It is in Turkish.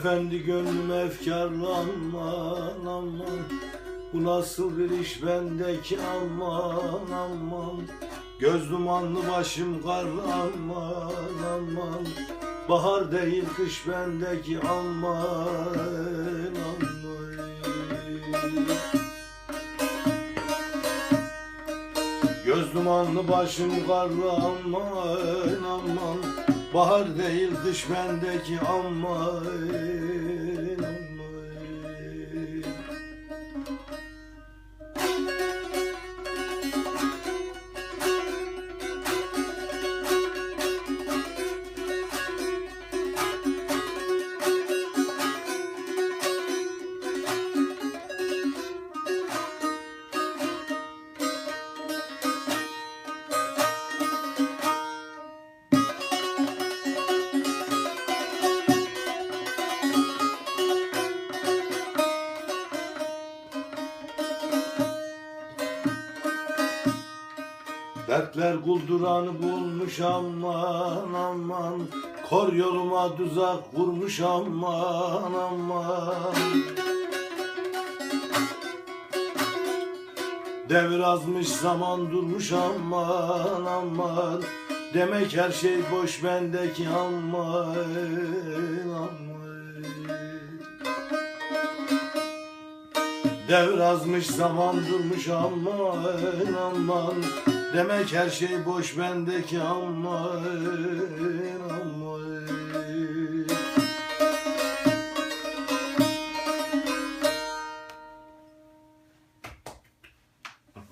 Efendi gönlüm efkarlı aman. Bu nasıl bir iş bendeki aman aman. Göz dumanlı başım aman aman. Bahar değil kış bendeki aman aman. Göz dumanlı başım karlı aman aman Bahar değil kış bendeki Dertler kulduranı bulmuş aman aman. Kor yoluma tuzak vurmuş aman aman. Devir azmış zaman durmuş aman aman. Demek her şey boş bendeki aman aman. Devir azmış zaman durmuş aman aman Demek her şey boş bendeki aman aman